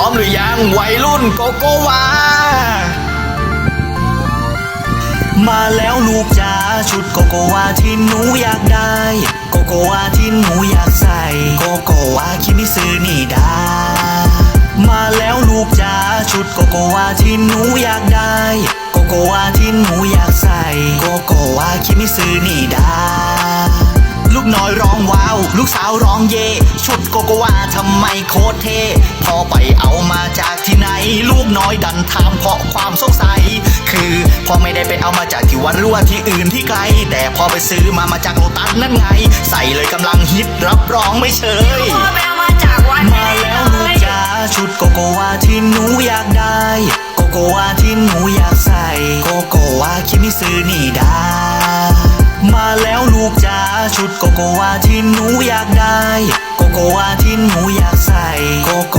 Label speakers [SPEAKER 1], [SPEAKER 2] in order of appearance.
[SPEAKER 1] ร้อมหรือยังวัยรุ่นโกโกวา
[SPEAKER 2] มาแล้วลูกจ๋าชุดโกโกวาที่หนูอยากได้ โกโกวาที่หนูอยากใส่ โกโกวาคิมิซึนี่ดามาแล้วลูกจ๋าชุดโกโกวาที่หนูอยากได้ โกโกวาที่หนูอยากใส่ โกโกวาคิมิซึนี่ดา ลูกสาวร้องเย่ชุดโกโกวาทำไมโคตรเท่พอไปเอามาจากที่ไหน ลูกน้อยดันถามเพราะความสงสัย คือพอไม่ได้ไปเอามาจากที่วัดหรือว่าที่อื่นที่ไกล แต่พอไปซื้อมามาจากโลตัสนั่นไง ใส่เลยกำลังฮิตรับรองไม่เชย
[SPEAKER 3] พ่อไปเอามาจากวัด
[SPEAKER 2] มาแล้วลูกจ๋าชุดโกโกวาที่หนูอยากได้ โกโกวาที่หนูอยากใส่ โกโกวาคิมิซึนี่ดา มาแล้วลูกจ๋าชุดโกโกวาที่หนูอยากได้ โกโกวาที่หนูอยากใส่โกโก